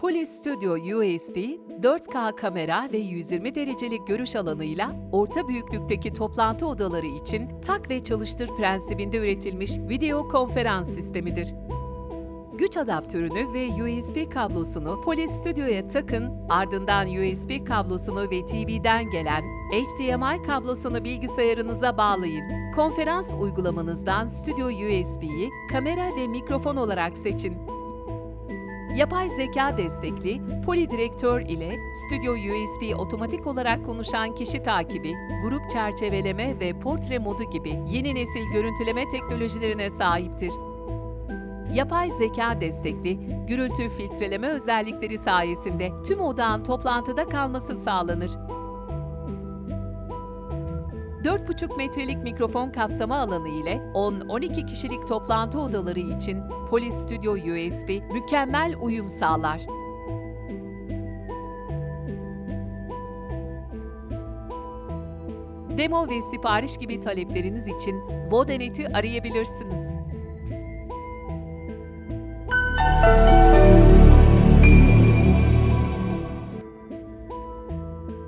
Poly Studio USB, 4K kamera ve 120 derecelik görüş alanıyla orta büyüklükteki toplantı odaları için tak ve çalıştır prensibinde üretilmiş video konferans sistemidir. Güç adaptörünü ve USB kablosunu Poly Studio'ya takın, ardından USB kablosunu ve TV'den gelen HDMI kablosunu bilgisayarınıza bağlayın. Konferans uygulamanızdan Studio USB'yi kamera ve mikrofon olarak seçin. Yapay zeka destekli Poly Direktör ile Studio USB otomatik olarak konuşan kişi takibi, grup çerçeveleme ve portre modu gibi yeni nesil görüntüleme teknolojilerine sahiptir. Yapay zeka destekli gürültü filtreleme özellikleri sayesinde tüm odağın toplantıda kalması sağlanır. 4,5 metrelik mikrofon kapsama alanı ile 10-12 kişilik toplantı odaları için Poly Studio USB mükemmel uyum sağlar. Demo ve sipariş gibi talepleriniz için Vodenet'i arayabilirsiniz.